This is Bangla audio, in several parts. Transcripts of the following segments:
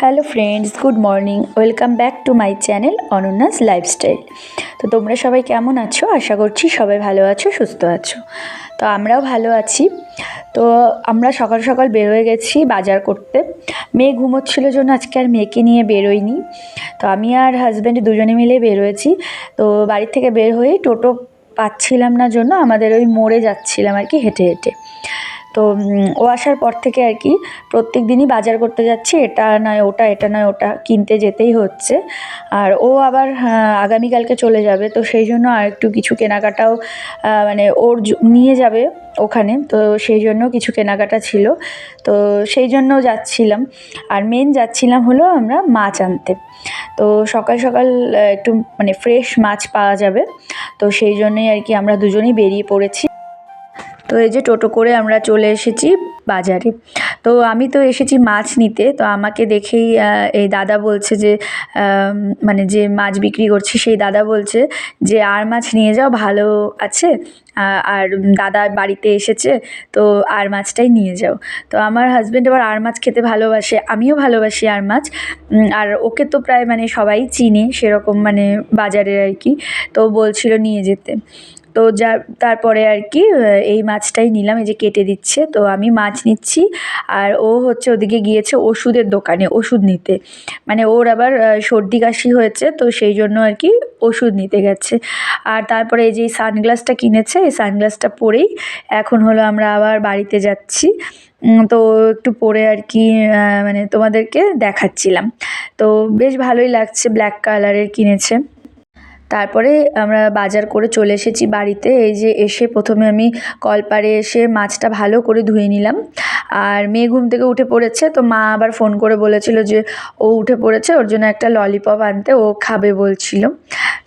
Hello friends, good morning. Welcome back to my channel Ananya's lifestyle. তো তোমরা সবাই কেমন আছো? আশা করছি সবাই ভালো আছো, সুস্থ আছো। তো আমরাও ভালো আছি। তো আমরা সকাল সকাল বের হয়ে গেছি বাজার করতে। মেয়ে ঘুমোচ্ছিল জন্য আজকে আর মেয়েকে নিয়ে বেরোইনি। তো আমি আর হাজব্যান্ড দুজনে মিলে বের হয়েছি। তো বাড়ি থেকে বের হয়ে টোটো পাচ্ছিলাম না জন্য আমাদের ওই মোড়ে যাচ্ছিলাম আর কি হেঁটে হেঁটে। তো ও আসার পর থেকে আর কি প্রত্যেক দিনই বাজার করতে যাচ্ছি। এটা নয় ওটা এটা নয় ওটা কিনতে যেতেই হচ্ছে। আর ও আবার হ্যাঁ, আগামীকালকে চলে যাবে। তো সেই জন্য আর একটু কিছু কেনাকাটাও মানে ওর নিয়ে যাবে ওখানে। তো সেই জন্য কিছু কেনাকাটা ছিল। তো সেই জন্য যাচ্ছিলাম। আর মেন যাচ্ছিলাম হলো আমরা মাছ আনতে। তো সকাল সকাল একটু মানে ফ্রেশ মাছ পাওয়া যাবে। তো সেই জন্যই আর কি আমরা দুজনেই বেরিয়ে পড়েছি। তো এই যে টোটো করে আমরা চলে এসেছি বাজারে। তো আমি তো এসেছি মাছ নিতে, তো আমাকে দেখেই এই দাদা বলছে যে মানে যে মাছ বিক্রি করছে, সেই দাদা বলছে যে, আর মাছ নিয়ে যাও, ভালো আছে। আর দাদা বাড়িতে এসেছে, তো আর মাছটাই নিয়ে যাও। তো আমার হাজব্যান্ড আবার আর মাছ খেতে ভালোবাসে, আমিও ভালোবাসি আর মাছ। আর ওকে তো প্রায় মানে সবাই চিনে, সেরকম মানে বাজারে আর কি। তো বলছিল নিয়ে যেতে। তো যা, তারপরে আর কি এই মাছটাই নিলাম, এই যে কেটে দিচ্ছে। তো আমি মাছ নিচ্ছি, আর ও হচ্ছে ওদিকে গিয়েছে ওষুধের দোকানে, ওষুধ নিতে। মানে ওর আবার সর্দি কাশি হয়েছে, তো সেই জন্য আর কি ওষুধ নিতে গেছে। আর তারপরে এই যে সানগ্লাসটা কিনেছে, এই সানগ্লাসটা পরেই এখন হলো আমরা আবার বাড়িতে যাচ্ছি। তো একটু পরে আর কি মানে তোমাদেরকে দেখাচ্ছিলাম। তো বেশ ভালোই লাগছে ব্ল্যাক কালারের কিনেছে। তারপরে আমরা বাজার করে চলে এসেছি বাড়িতে। এই যে এসে প্রথমে আমি কলপাড়ে এসে মাছটা ভালো করে ধুয়ে নিলাম। আর মেয়ে ঘুম থেকে উঠে পড়েছে, তো মা আবার ফোন করে বলেছিল যে ও উঠে পড়েছে, ওর জন্য একটা ললিপপ আনতে, ও খাবে বলছিল।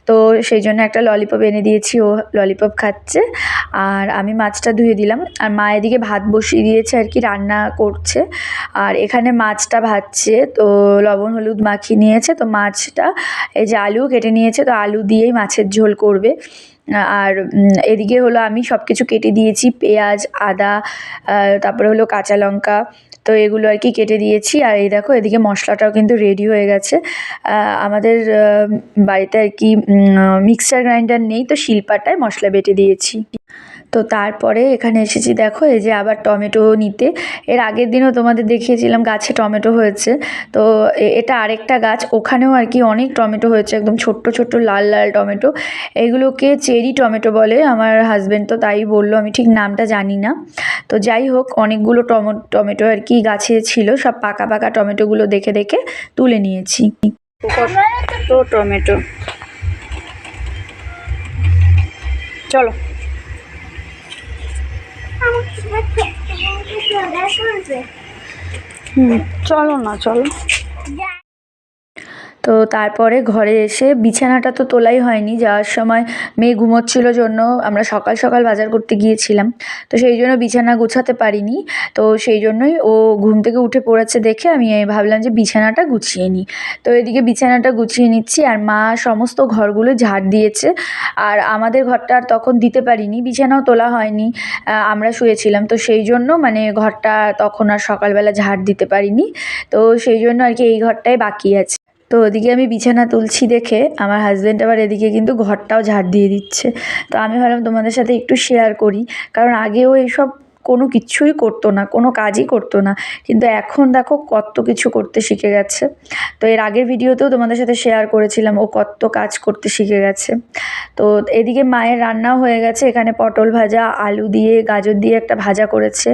তো সেই জন্য একটা ললিপপ এনে দিয়েছি, ও ললিপপ খাচ্ছে। আর আমি মাছটা ধুয়ে দিলাম। আর মা এদিকে ভাত বসিয়ে দিয়েছে আর কি, রান্না করছে। আর এখানে মাছটা ভাজছে, তো লবণ, হলুদ মাখিয়ে নিয়েছে। তো মাছটা, এই যে আলু কেটে নিয়েছে, তো আলু দিয়েই মাছের ঝোল করবে। আর এদিকে হলো আমি সব কিছু কেটে দিয়েছি, পেঁয়াজ, আদা তারপরে হলো কাঁচা লঙ্কা তো এগুলো আর কি কেটে দিয়েছি। আর এই দেখো, এদিকে মশলাটাও কিন্তু রেডি হয়ে গেছে। আমাদের বাড়িতে আর কি মিক্সার গ্রাইন্ডার নেই, তো শিলপাটায় মশলা বেটে দিয়েছি। তো তারপরে এখানে এসেছি। দেখো, এই যে আবার টমেটো নিতে। এর আগের দিনও তোমাদের দেখিয়েছিলাম গাছে টমেটো হয়েছে। তো এটা আরেকটা গাছ। ওখানেও আর কি অনেক টমেটো হয়েছে, একদম ছোট্ট ছোট্ট লাল লাল টমেটো। এগুলোকে চেরি টমেটো বলে আমার হাজব্যান্ড তো তাই বলল, আমি ঠিক নামটা জানি না। তো যাই হোক, অনেকগুলো টমো, টমেটো আর কি গাছে ছিল। সব পাকা পাকা টমেটোগুলো দেখে দেখে তুলে নিয়েছি। টমেটো। চলো। হুম চলো না চলো। তো তারপরে ঘরে এসে বিছানাটা তো তোলাই হয়নি, যাওয়ার সময় মেয়ে ঘুমোচ্ছিল জন্য আমরা সকাল সকাল বাজার করতে গিয়েছিলাম। তো সেই জন্য বিছানা গুছাতে পারিনি, তো সেই জন্যই ও ঘুম থেকে উঠে পড়েছে দেখে আমি ভাবলাম যে বিছানাটা গুছিয়ে নিই। তো এদিকে বিছানাটা গুছিয়ে নিচ্ছি আর মা সমস্ত ঘরগুলো ঝাড় দিয়েছে আর আমাদের ঘরটা আর তখন দিতে পারিনি, বিছানাও তোলা হয়নি আমরা শুয়েছিলাম। তো সেই জন্য মানে ঘরটা তখন আর সকালবেলা ঝাড় দিতে পারিনি, তো সেই জন্য আর কি এই ঘরটাই বাকি আছে। তো ওদিকে আমি বিছানা তুলছি দেখে, আমার হাজব্যান্ড আবার এদিকে কিন্তু ঘরটাও ঝাড় দিয়ে দিচ্ছে। তো আমি ভাবলাম তোমাদের সাথে একটু শেয়ার করি, কারণ আগেও এইসব কোনো কিছুই করতো না, কোনো কাজই করতো না। কিন্তু এখন দেখো কত কিছু করতে শিখে গেছে। তো এর আগের ভিডিওতেও তোমাদের সাথে শেয়ার করেছিলাম, ও কত কাজ করতে শিখে গেছে। তো এদিকে মায়ের রান্নাও হয়ে গেছে, এখানে পটল ভাজা, আলু দিয়ে, গাজর দিয়ে একটা ভাজা করেছে,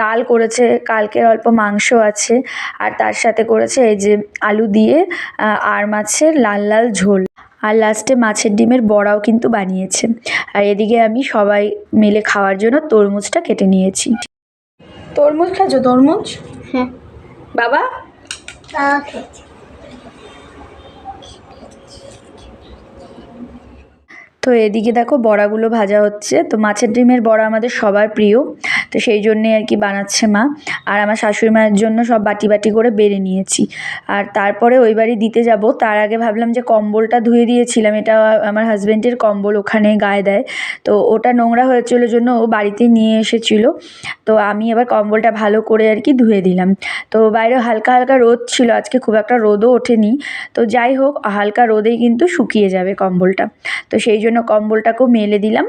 ডাল করেছে, কালকের অল্প মাংস আছে, আর তার সাথে করেছে এই যে আলু দিয়ে আর মাছের লাল লাল ঝোল। আর লাস্টে মাছের ডিমের বড়াও কিন্তু বানিয়েছে। আর এদিকে আমি সবাই মিলে খাওয়ার জন্য তরমুজটা কেটে নিয়েছি। তরমুজ খাচ্ছো তরমুজ? হ্যাঁ। বাবা? তো এদিকে দেখো বড়াগুলো ভাজা হচ্ছে। তো মাছের ডিমের বড়া আমাদের সবার প্রিয়। তো সেই জন্যে আর কি বানাচ্ছে মা। আর আমার শাশুড়ি মায়ের জন্য সব বাটি বাটি করে বেড়ে নিয়েছি। আর তারপরে ওই বাড়ি দিতে যাব। তার আগে ভাবলাম যে কম্বলটা ধুয়ে দিয়েছিলাম। এটা আমার হাজব্যান্ডের কম্বল ওখানে গায়ে দেয়। তো ওটা নোংরা হয়েছিল জন্য ও বাড়িতে নিয়ে এসেছিল। তো আমি এবার কম্বলটা ভালো করে আর কি ধুয়ে দিলাম। তো বাইরে হালকা হালকা রোদ ছিল। আজকে খুব একটা রোদও ওঠেনি। তো যাই হোক, হালকা রোদেই কিন্তু শুকিয়ে যাবে কম্বলটা। তো সেই জন্য কম্বলটাকেও মেলে দিলাম।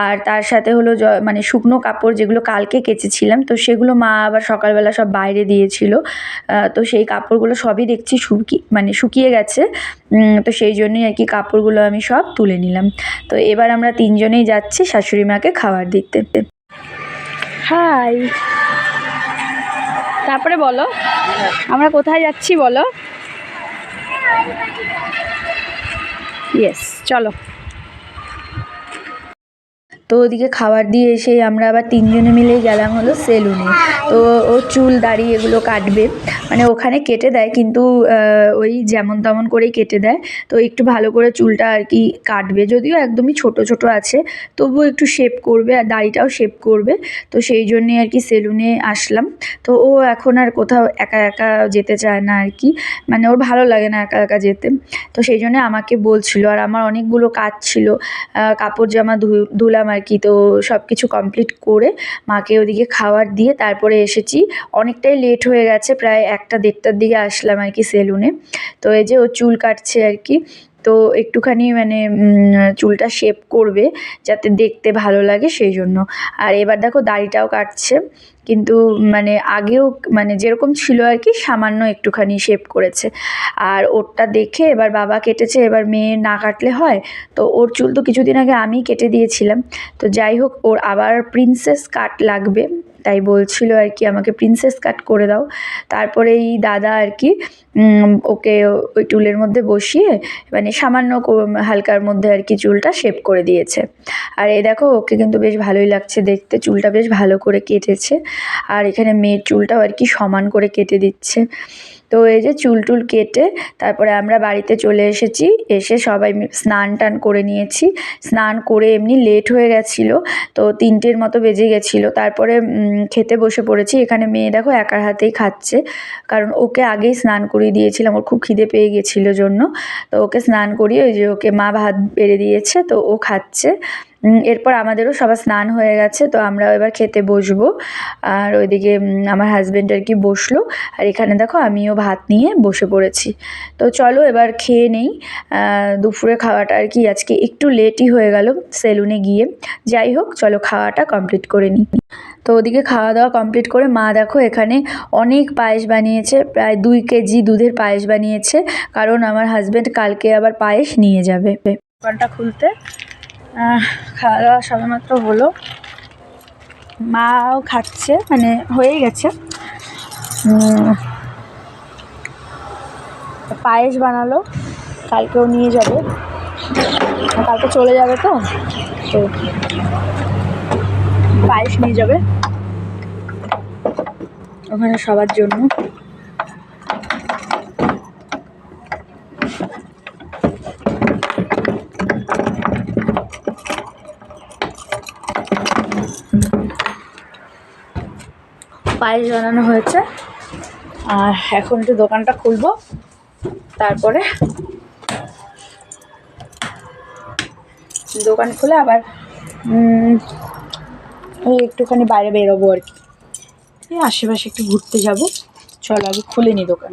আর তার সাথে হলো মানে শুকনো কাপড় যেগুলো কালকে কেচেছিলাম। তো সেগুলো মা আবার সকালবেলা সব বাইরে দিয়েছিল। তো সেই কাপড়গুলো সবই দেখছি শুকি মানে শুকিয়ে গেছে। তো সেই জন্যই আর কি কাপড়গুলো আমি সব তুলে নিলাম। তো এবার আমরা তিনজনেই যাচ্ছি শাশুড়ি মাকে খাবার দিতে। হাই। তারপরে বলো। আমরা কোথায় যাচ্ছি বলো? ইয়েস চলো। তো ওদিকে খাবার দিয়ে এসে আমরা আবার তিনজনে মিলেই গেলাম হলো সেলুনে। তো ও চুল, দাড়ি এগুলো কাটবে। মানে ওখানে কেটে দেয় কিন্তু ওই যেমন তেমন করেই কেটে দেয়। তো একটু ভালো করে চুলটা আর কি কাটবে। যদিও একদমই ছোট ছোট আছে, তবুও একটু শেপ করবে আর দাড়িটাও শেপ করবে। তো সেই জন্যে আর কি সেলুনে আসলাম। তো ও এখন আর কোথাও একা একা যেতে চায় না আর কি। মানে ওর ভালো লাগে না একা একা যেতে। তো সেই জন্য আমাকে বলছিল, আর আমার অনেকগুলো কাজ ছিল। কাপড় জামা ধুলাম আর কি তো সব কিছু কমপ্লিট করে মাকে ওদিকে খাবার দিয়ে তারপরে এসেছি। অনেকটাই লেট হয়ে গেছে, প্রায় একটা দেড়টার দিকে আসলাম আর কি সেলুনে তো এই যে ও চুল কাটছে আর কি তো একটুখানি মানে চুলটা শেপ করবে যাতে দেখতে ভালো লাগে সেই জন্য। আর এবার দেখো দাড়িটাও কাটছে, কিন্তু মানে আগেও মানে যেরকম ছিল আর কি, সামান্য একটুখানি শেপ করেছে। আর ওরটা দেখে এবার বাবা কেটেছে, এবার মেয়ে না কাটলে হয়। তো ওর চুল তো কিছুদিন আগে আমি কেটে দিয়েছিলাম। তো যাই হোক, ওর আবার প্রিন্সেস কাট লাগবে। তাই বলছিল আর কি, আমাকে প্রিন্সেস কাট করে দাও। তারপরে এই দাদা আর কি ওকে ওই টুলের মধ্যে বসিয়ে মানে সামান্য হালকার মধ্যে আর কি চুলটা শেপ করে দিয়েছে। আর এ দেখো, ওকে কিন্তু বেশ ভালোই লাগছে দেখতে, চুলটা বেশ ভালো করে কেটেছে। আর এখানে মেয়ের চুলটাও আর কি সমান করে কেটে দিচ্ছে। তো এই যে চুল টুল কেটে তারপরে আমরা বাড়িতে চলে এসেছি, এসে সবাই স্নান টান করে নিয়েছি। স্নান করে এমনি লেট হয়ে গেছিল, তো তিনটের মতো বেজে গেছিল। তারপরে খেতে বসে পড়েছি। এখানে মেয়ে দেখো একার হাতেই খাচ্ছে, কারণ ওকে আগেই স্নান করিয়ে দিয়েছিলাম। ওর খুব খিদে পেয়ে গেছিল জন্য। তো ওকে স্নান করিয়ে ওই যে ওকে মা ভাত বেড়ে দিয়েছে, তো ও খাচ্ছে। এরপর আমাদেরও সবার স্নান হয়ে গেছে, তো আমরাও এবার খেতে বসবো। আর ওইদিকে আমার হাজব্যান্ড আর কি বসল। আর এখানে দেখো আমিও ভাত নিয়ে বসে পড়েছি। তো চলো এবার খেয়ে নেই। দুপুরে খাওয়াটা আর কি আজকে একটু লেটই হয়ে গেল সেলুনে গিয়ে। যাই হোক, চলো খাওয়াটা কমপ্লিট করে নিই তো ওদিকে খাওয়া দাওয়া কমপ্লিট করে মা দেখো এখানে অনেক পায়েস বানিয়েছে, প্রায় দুই কেজি দুধের পায়েস বানিয়েছে। কারণ আমার হাজব্যান্ড কালকে আবার পায়েস নিয়ে যাবে। দোকানটা খুলতে খাওয়া দাওয়া সবেমাত্র হলো। মাও খাচ্ছে মানে হয়েই গেছে। পায়েস বানালো, কালকেও নিয়ে যাবে। কালকে চলে যাবে তো তো পায়েস নিয়ে যাবে। ওখানে সবার জন্য। পায়েস বানানো হয়েছে। আর এখন একটু দোকানটা খুলবো। তারপরে দোকান খুলে আবার ওই একটুখানি বাইরে বেরোবো আর কি। এই আশেপাশে একটু ঘুরতে যাব। চলো আগে খুলে নি দোকান।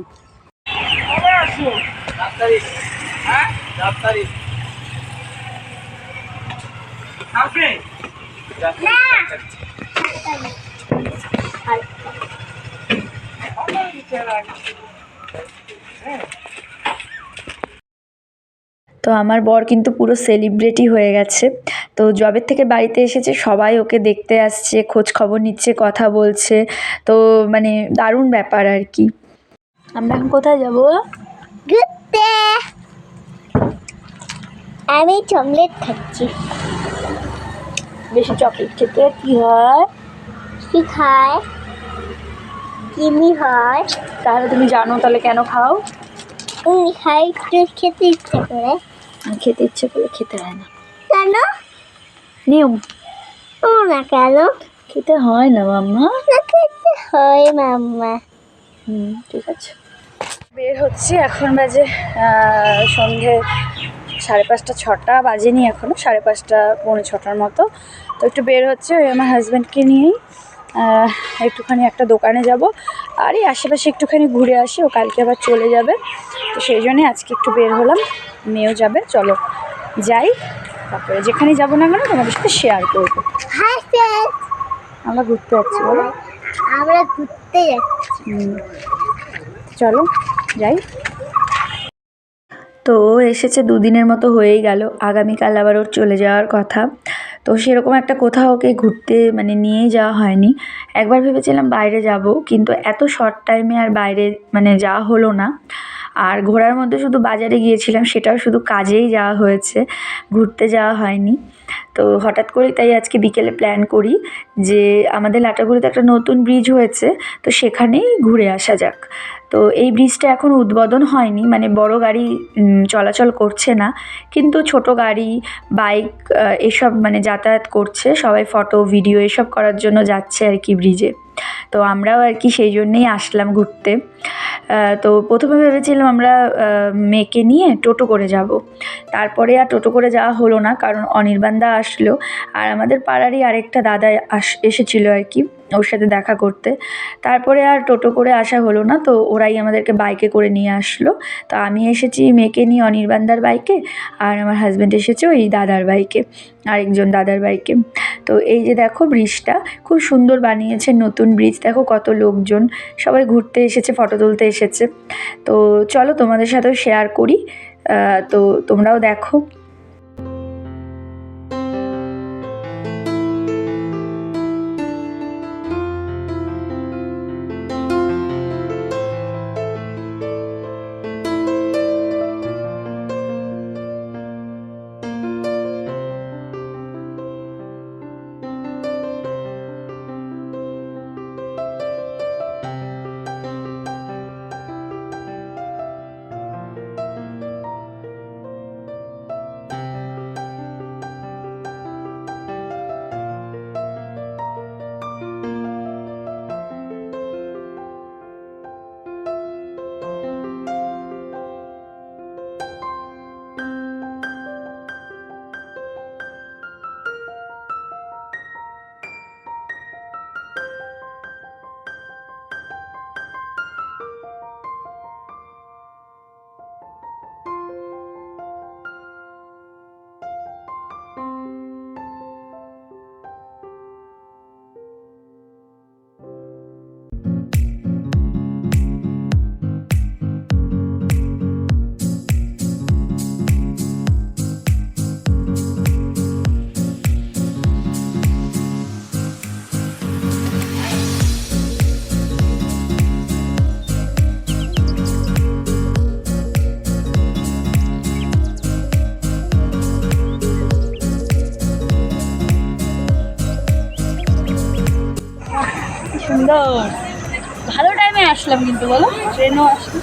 তো আমার বর কিন্তু পুরো সেলিব্রিটি হয়ে গেছে। তো জবের থেকে বাড়িতে এসেছে সবাই ওকে দেখতে আসছে খোঁজ খবর নিচ্ছে কথা বলছে। তো মানে দারুণ ব্যাপার আর কি। আমরা এখন কোথায় যাব ঘুরতে। আমি চকলেট খাচ্ছি। বেশি চকলেট খেতে কি হয়? কি খায়? চিনি হয়। তাহলে তুমি জানো তাহলে কেন খাও? খাই খেতে ইচ্ছে করে। খেতে ইচ্ছে করে খেতে হয় না। কেন? নিয়ম। ও না কেন? খেতে হয় না মাম্মা। খেতে হয় মাম্মা। হুম ঠিক আছে। বের হচ্ছে এখন বাজে সন্ধে সাড়ে পাঁচটা ছটা বাজেনি এখনও সাড়ে পাঁচটা পৌনে ছটার মতো। তো একটু বের হচ্ছে ওই আমার হাজব্যান্ডকে নিয়েই। একটুখানি একটা দোকানে যাব। আর এই আশেপাশে একটুখানি ঘুরে আসি ও কালকে আবার চলে যাবে। তো সেই জন্যে আজকে একটু বের হলাম মেয়েও যাবে চলো যাই। তারপরে যেখানে যাব না কেন তোমাদের সাথে শেয়ার করব। আমরা ঘুরতে যাচ্ছি বলো। আমরা ঘুরতে যাচ্ছি। চলো যাই। তো এসেছে দুদিনের মতো হয়েই গেল আগামীকাল আবার ওর চলে যাওয়ার কথা। তো সেরকম একটা কোথাও ওকে ঘুরতে মানে নিয়ে যাওয়া হয়নি। একবার ভেবেছিলাম বাইরে যাব, কিন্তু এত শর্ট টাইমে আর বাইরে মানে যাওয়া হলো না। আর ঘোরার মধ্যে শুধু বাজারে গিয়েছিলাম, সেটাও শুধু কাজেই যাওয়া হয়েছে, ঘুরতে যাওয়া হয়নি। তো হঠাৎ করেই তাই আজকে বিকেলে প্ল্যান করি যে আমাদের লাটাগুড়িতে একটা নতুন ব্রিজ হয়েছে, তো সেখানেই ঘুরে আসা যাক। তো এই ব্রিজটা এখন উদ্বোধন হয়নি মানে বড় গাড়ি চলাচল করছে না, কিন্তু ছোট গাড়ি বাইক এসব মানে যাতায়াত করছে, সবাই ফটো ভিডিও এসব করার জন্য যাচ্ছে আর কি ব্রিজে তো আমরাও আর কি সেই জন্যেই আসলাম ঘুরতে। তো প্রথমে ভেবেছিলাম আমরা মেয়েকে নিয়ে টোটো করে যাব। তারপরে আর টোটো করে যাওয়া হলো না, কারণ অনির্বাণদা আসলো। আর আমাদের পাড়ারই আরেকটা দাদা আস, এসেছিল আর কি, ওর সাথে দেখা করতে। তারপরে আর টোটো করে আসা হলো না, তো ওরাই আমাদেরকে বাইকে করে নিয়ে আসলো। তো আমি এসেছি মেয়েকে নিয়ে অনির্বাণদার বাইকে, আর আমার হাজব্যান্ড এসেছে ওই দাদার বাইকে, আরেকজন দাদার বাইকে। তো এই যে দেখো ব্রিজটা, খুব সুন্দর বানিয়েছে নতুন ব্রিজ। দেখো কত লোকজন, সবাই ঘুরতে এসেছে, ফটো তুলতে এসেছে। তো চলো তোমাদের সাথেও শেয়ার করি। তো তোমরাও দেখো। সুন্দর আসলাম কিন্তু বলো? ট্রেনও আসলো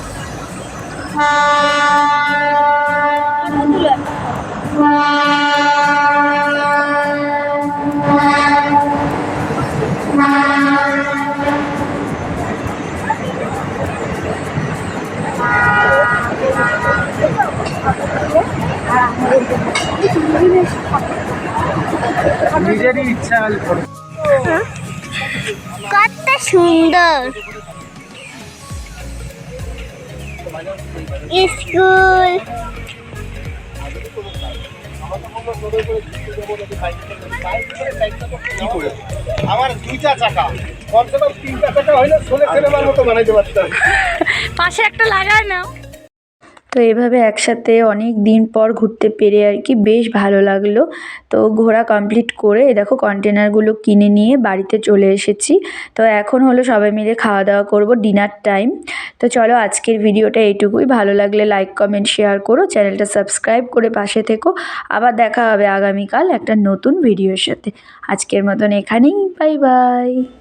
নিজেরই ইচ্ছা কত সুন্দর। স্কুল। কি করে? আমার দুইটা চাকা। কমসে কম তিনটা চাকা হইলে ষোলো সিনেমার মতো বানাইতে পারতাম। পাশে একটা লাগায় নাও। তো এভাবে একসাথে অনেক দিন পর ঘুরতে পেরে আর কি বেশ ভালো লাগল। তো ঘোরা কমপ্লিট করে দেখো কন্টেনারগুলো কিনে নিয়ে বাড়িতে চলে এসেছি। তো এখন হলো সবাই মিলে খাওয়া দাওয়া করব ডিনার টাইম তো চলো আজকের ভিডিওটা এইটুকুই। ভালো লাগলে লাইক কমেন্ট শেয়ার করো। চ্যানেলটা সাবস্ক্রাইব করে পাশে থেকো। আবার দেখা হবে আগামীকাল একটা নতুন ভিডিওর সাথে। আজকের মতন এখানেই। Bye bye